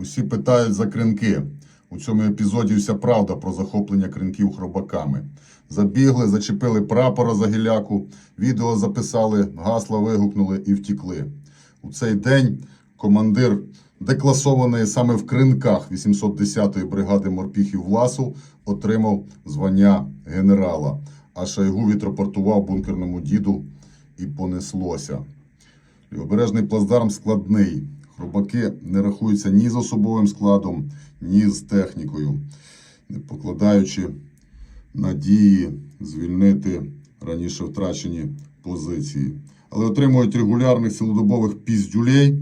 Усі питають за кринки. У цьому епізоді вся правда про захоплення кринків хробаками. Забігли, зачепили прапора за гіляку, відео записали, гасла вигукнули і втікли. У цей день командир декласованої саме в кринках 810-ї бригади морпіхів Власу отримав звання генерала. А Шойгу відрапортував бункерному діду і понеслося. Лівобережний плацдарм складний. Хробаки не рахуються ні з особовим складом, ні з технікою, покладаючи надії звільнити раніше втрачені позиції. Але отримують регулярних цілодобових піздюлей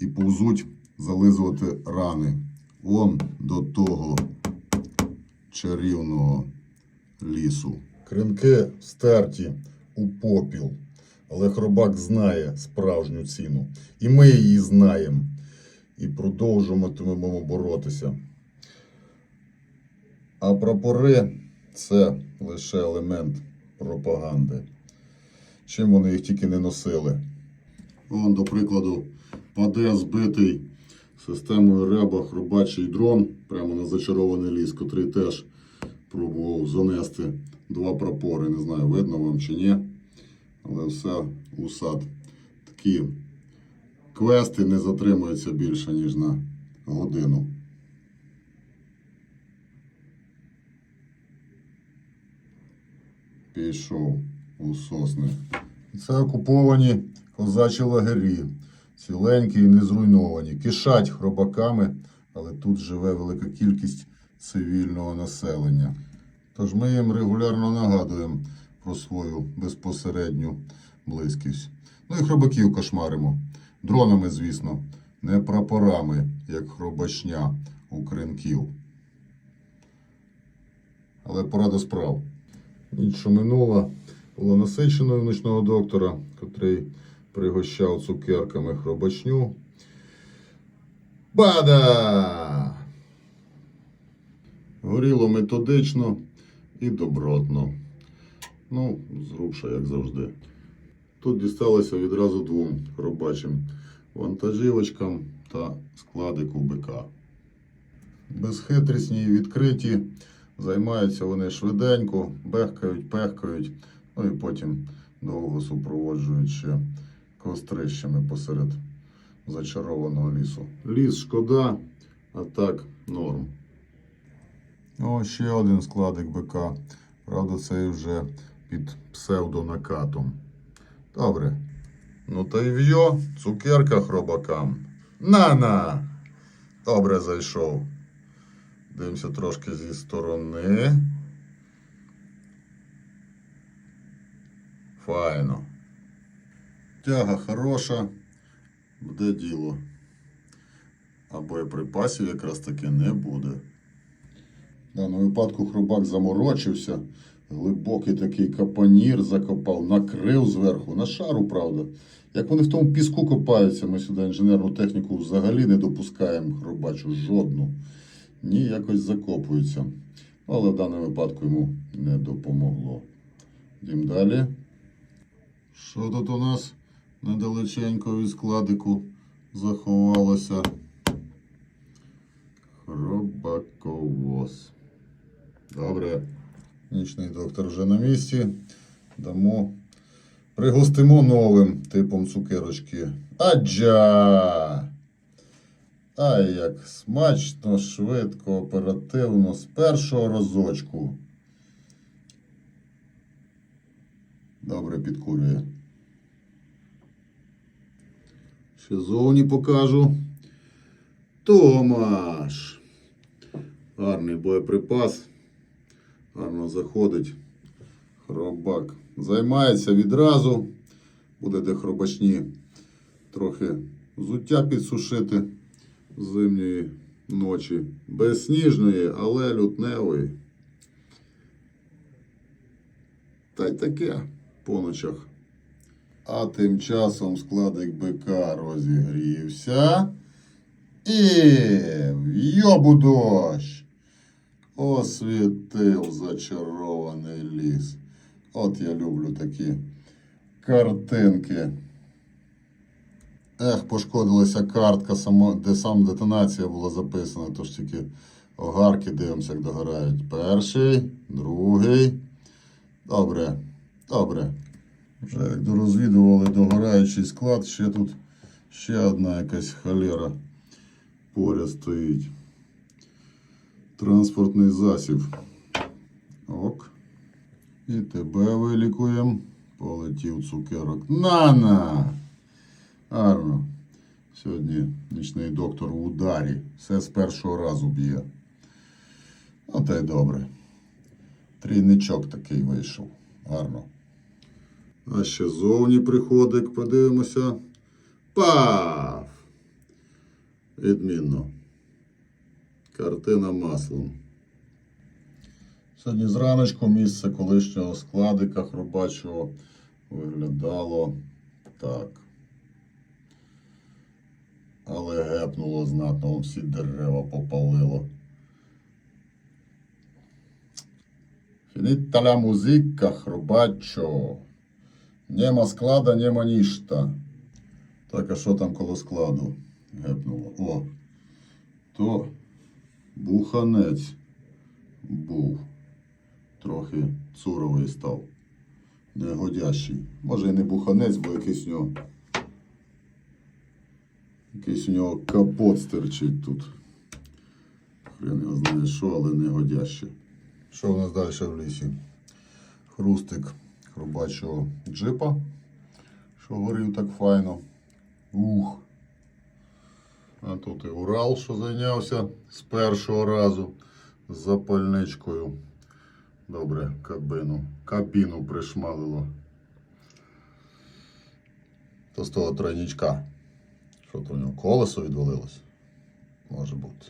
і повзуть зализувати рани. Вон до того чарівного лісу. Кринки стерті у попіл. Але хробак знає справжню ціну. І ми її знаємо. І продовжуватимемо боротися. А прапори це лише елемент пропаганди. Чим вони їх тільки не носили. Вон, до прикладу, паде збитий системою реба хробачий дрон прямо на зачарований ліс, котрий теж пробував занести два прапори. Не знаю, видно вам чи ні. Але все усад. Такі квести не затримуються більше, ніж на годину. Пішов у сосни. Це окуповані козачі лагері. Ціленькі і не зруйновані. Кишать хробаками, але тут живе велика кількість цивільного населення. Тож ми їм регулярно нагадуємо про свою безпосередню близькість. Ну і хробаків кошмаримо. Дронами, звісно, не прапорами, як хробачня у кринків. Але пора до справ. Ніч, що минула, було насиченою в ночного доктора, котрий пригощав цукерками хробачню. Бада! Горіло методично і добротно. Ну, зручно, як завжди. Тут дісталося відразу двом робочим вантажівочкам та складику бика. Безхитрісні і відкриті, займаються вони швиденько, бехкають, пехкають, ну і потім довго супроводжують ще кострищами посеред зачарованого лісу. Ліс шкода, а так норм. О, ще один складик бика. Правда, цей вже під псевдонакатом. Добре. Ну та й в'йо, цукерка хробакам. На-на! Добре зайшов. Дивимося трошки зі сторони. Файно. Тяга хороша. Буде діло. А боєприпасів якраз таки не буде. В даному випадку хробак заморочився. Глибокий такий капанір закопав, накрив зверху, на шару, правда. Як вони в тому піску копаються, ми сюди інженерну техніку взагалі не допускаємо хробачу жодну. Ні, якось закопуються. Але в даному випадку йому не допомогло. Йдемо далі. Що тут у нас недалеченько від складику заховалося? Хробаковоз. Добре. Нічний доктор вже на місці. Дамо. Пригостимо новим типом цукерочки. Аджа! Ай, як смачно, швидко, оперативно, з першого разочку. Добре підкурює. Ще зовні покажу. Томаш. Гарний боєприпас. Гарно заходить. Хробак займається відразу. Буде де хробачні трохи взуття підсушити зимньої ночі. Без сніжної, але лютневої. Та й таке по ночах. А тим часом складик бика розігрівся. І в йобу дощ освітив зачарований ліс. От я люблю такі картинки. Ех, пошкодилася картка, де сам детонація була записана, тож тільки огарки дивимося, як догорають. Перший, другий. Добре, добре. Вже як дорозвідували догораючий склад, ще тут ще одна якась холера поряд стоїть. Транспортний засіб. Ок. І тебе вилікуємо. Полетів цукерок. На-на! Гарно. Сьогодні нічний доктор в ударі. Все з першого разу б'є. Ну, та й добре. Трійничок такий вийшов. Гарно. А ще зовні приходик, подивимося. Пав! Відмінно. Картина маслом. Сьогодні зраночку місце колишнього складика хробачого виглядало так. Але гепнуло знатно, всі дерева попалило. Finita la musica, хробачо. Нема склада, нема ніжта. Так, а що там коло складу? Гепнуло. О, то буханець був. Трохи цуровий став. Негодящий. Може і не буханець, бо якийсь у нього. Якийсь у нього капот стирчить тут. Хрен його знає що, але негодяще. Що в нас далі в лісі? Хрустик хробачого джипа, що горів так файно. Ух. А тут і Урал, що зайнявся з першого разу з запальничкою. Добре, кабину. Кабіну пришмалило. То з того тройничка. Що то у нього колесо відвалилось? Може бути.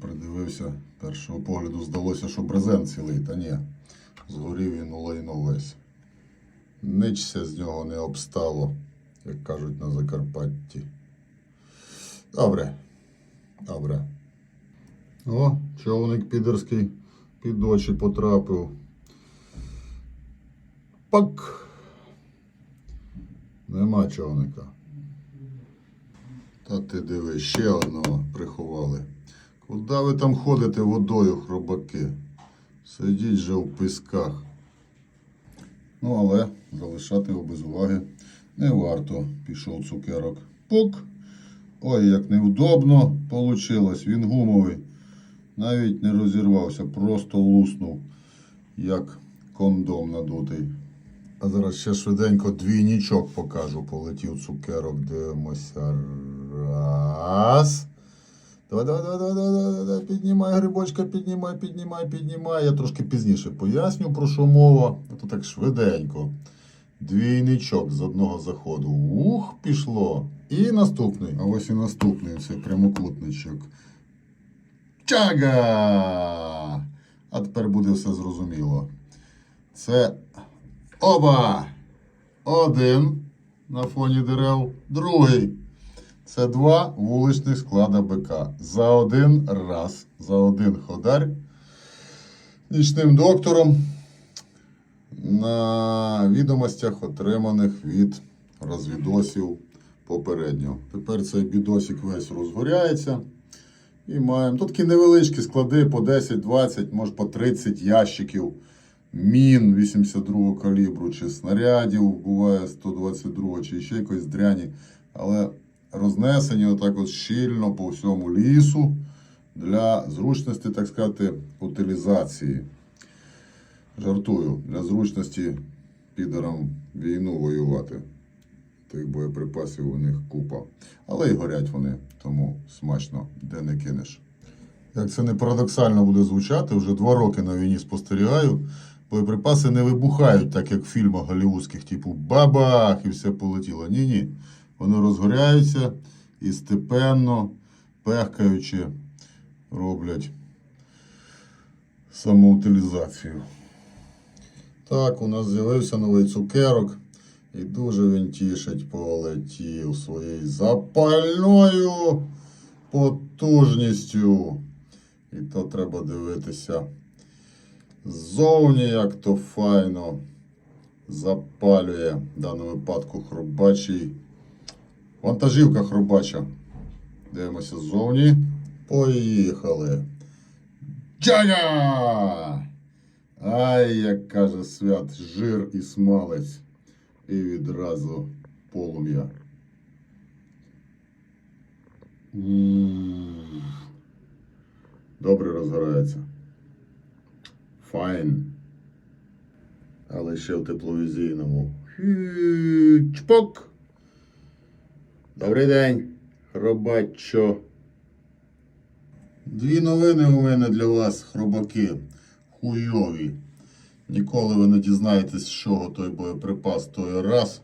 Придивився, першого погляду здалося, що брезент цілий, та ні. Згорів він у лайно весь. Ничся з нього не обстало, як кажуть на Закарпатті. Добре. Добре. О, човник підерський під очі потрапив. Пак. Нема човника. Та ти диви, ще одного приховали. Куди ви там ходите водою, хробаки? Сидіть же в пісках. Ну, але залишати його без уваги не варто. Пішов цукерок. Пук. Ой, як невдобно вийшло. Він гумовий. Навіть не розірвався, просто луснув, як кондом надутий. А зараз ще швиденько двійнічок покажу. Полетів цукерок, дивимося. Раз. Давай, давай, давай, давай, давай, давай, піднімай, грибочка, піднімай, піднімай, піднімай. Я трошки пізніше поясню, про що мова. А то так швиденько. Двійничок з одного заходу. Ух, пішло. І наступний. А ось і наступний цей прямокутничок. Чага! А тепер буде все зрозуміло. Це оба! Один на фоні дерев, другий. Це два вуличних склада БК. За один раз, за один ходар нічним доктором на відомостях, отриманих від розвідосів попередньо. Тепер цей бідосик весь розгоряється. І маємо. Тут такі невеличкі склади по 10, 20, може по 30 ящиків мін 82-го калібру, чи снарядів, буває 122-го, чи ще якоїсь дряні. Але рознесені отак от щільно по всьому лісу для зручності, так сказати, утилізації. Жартую, для зручності підерам війну воювати. Тих боєприпасів у них купа. Але й горять вони, тому смачно, де не кинеш. Як це не парадоксально буде звучати, вже два роки на війні спостерігаю. Боєприпаси не вибухають, так як в фільмах голівудських, типу бабах і все полетіло. Ні-ні. Вони розгоряються і степенно, пехкаючи, роблять самоутилізацію. Так, у нас з'явився новий цукерок. І дуже він тішить полетів своєю запальною потужністю. І то треба дивитися ззовні, як то файно запалює в даному випадку хробачий Вантажівка хробача. Дивимося ззовні. Поїхали. Джага! Ай, як каже свят, жир і смалець. І відразу полум'я. Добре розгорається. Файн. Але ще в тепловізійному. Чпок. Добрий день, хробачо. Дві новини у мене для вас, хробаки. Хуйові. Ніколи ви не дізнаєтесь, з чого той боєприпас той раз.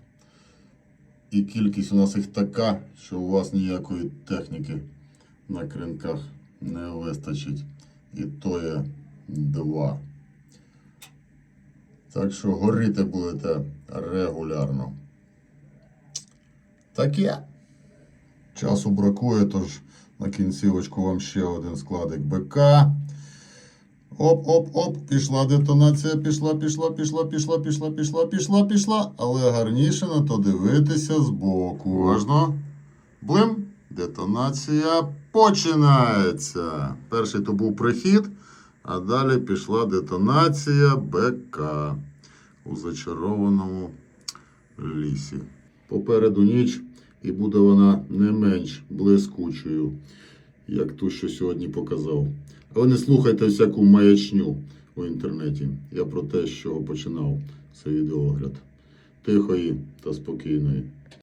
І кількість у нас їх така, що у вас ніякої техніки на кринках не вистачить. І то є два. Так що горіти будете регулярно. Так є. Часу бракує, тож на кінцівочку вам ще один складик БК. Оп-оп-оп, пішла детонація, пішла, пішла, пішла, пішла, пішла, пішла, пішла, пішла. Але гарніше на то дивитися збоку. Уважно. Блим. Детонація починається. Перший то був прихід, а далі пішла детонація БК у зачарованому лісі. Попереду ніч, і буде вона не менш блискучою, як ту, що сьогодні показав. Але не слухайте всяку маячню у інтернеті. Я про те, що починав цей відеоогляд. Тихої та спокійної.